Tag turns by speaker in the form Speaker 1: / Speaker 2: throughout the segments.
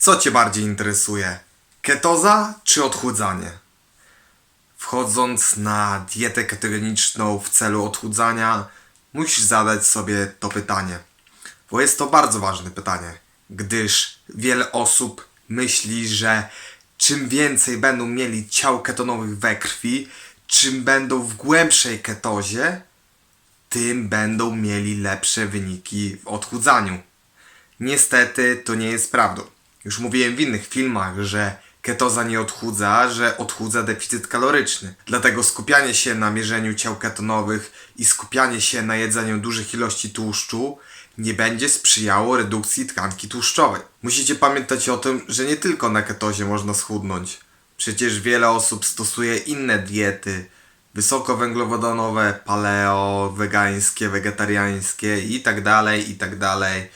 Speaker 1: Co Cię bardziej interesuje? Ketoza czy odchudzanie? Wchodząc na dietę ketogeniczną w celu odchudzania, musisz zadać sobie to pytanie. Bo jest to bardzo ważne pytanie, gdyż wiele osób myśli, że czym więcej będą mieli ciał ketonowych we krwi, czym będą w głębszej ketozie, tym będą mieli lepsze wyniki w odchudzaniu. Niestety to nie jest prawdą. Już mówiłem w innych filmach, że ketoza nie odchudza, że odchudza deficyt kaloryczny. Dlatego skupianie się na mierzeniu ciał ketonowych i skupianie się na jedzeniu dużych ilości tłuszczu nie będzie sprzyjało redukcji tkanki tłuszczowej. Musicie pamiętać o tym, że nie tylko na ketozie można schudnąć. Przecież wiele osób stosuje inne diety, wysokowęglowodanowe, paleo, wegańskie, wegetariańskie i tak dalej, i tak dalej.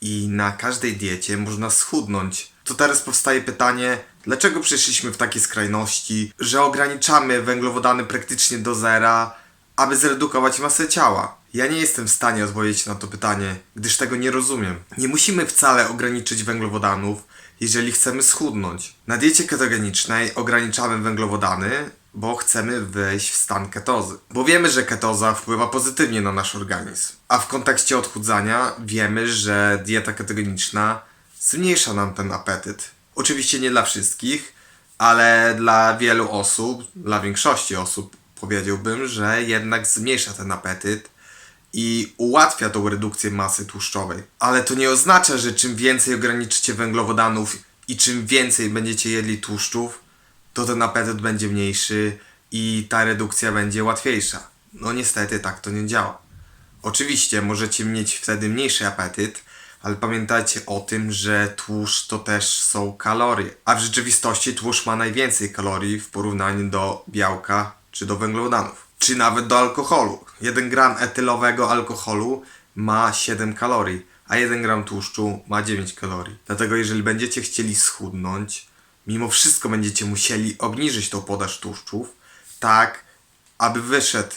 Speaker 1: I na każdej diecie można schudnąć. To teraz powstaje pytanie, dlaczego przeszliśmy w takie skrajności, że ograniczamy węglowodany praktycznie do zera, aby zredukować masę ciała? Ja nie jestem w stanie odpowiedzieć na to pytanie, gdyż tego nie rozumiem. Nie musimy wcale ograniczyć węglowodanów, jeżeli chcemy schudnąć. Na diecie ketogenicznej ograniczamy węglowodany, bo chcemy wejść w stan ketozy. Bo wiemy, że ketoza wpływa pozytywnie na nasz organizm. A w kontekście odchudzania wiemy, że dieta ketogeniczna zmniejsza nam ten apetyt. Oczywiście nie dla wszystkich, ale dla wielu osób, dla większości osób powiedziałbym, że jednak zmniejsza ten apetyt i ułatwia tą redukcję masy tłuszczowej. Ale to nie oznacza, że czym więcej ograniczycie węglowodanów i czym więcej będziecie jedli tłuszczów, to ten apetyt będzie mniejszy i ta redukcja będzie łatwiejsza. No niestety tak to nie działa. Oczywiście możecie mieć wtedy mniejszy apetyt, ale pamiętajcie o tym, że tłuszcz to też są kalorie. A w rzeczywistości tłuszcz ma najwięcej kalorii w porównaniu do białka czy do węglowodanów. Czy nawet do alkoholu. 1 gram etylowego alkoholu ma 7 kalorii, a 1 gram tłuszczu ma 9 kalorii. Dlatego jeżeli będziecie chcieli schudnąć, mimo wszystko będziecie musieli obniżyć tą podaż tłuszczów, tak aby wyszedł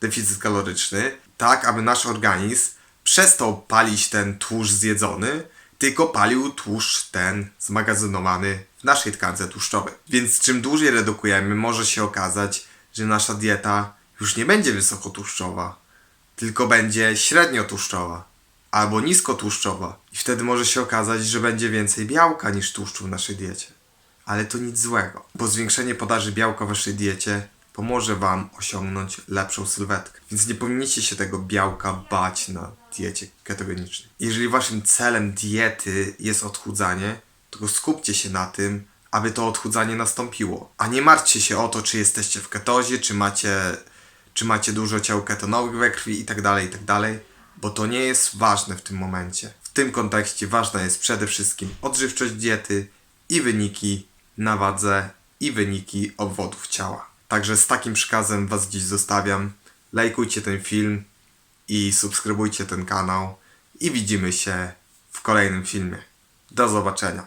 Speaker 1: deficyt kaloryczny, tak aby nasz organizm przestał palić ten tłuszcz zjedzony, tylko palił tłuszcz ten zmagazynowany w naszej tkance tłuszczowej. Więc czym dłużej redukujemy, może się okazać, że nasza dieta już nie będzie wysokotłuszczowa, tylko będzie średniotłuszczowa albo niskotłuszczowa. I wtedy może się okazać, że będzie więcej białka niż tłuszczu w naszej diecie. Ale to nic złego, bo zwiększenie podaży białka w waszej diecie pomoże wam osiągnąć lepszą sylwetkę. Więc nie powinniście się tego białka bać na diecie ketogenicznej. Jeżeli waszym celem diety jest odchudzanie, to skupcie się na tym, aby to odchudzanie nastąpiło. A nie martwcie się o to, czy jesteście w ketozie, czy macie, czy macie dużo ciał ketonowych we krwi itd., itd., bo to nie jest ważne w tym momencie. W tym kontekście ważna jest przede wszystkim odżywczość diety i wyniki na wadze i wyniki obwodów ciała. Także z takim przekazem Was dziś zostawiam. Lajkujcie ten film i subskrybujcie ten kanał i widzimy się w kolejnym filmie. Do zobaczenia.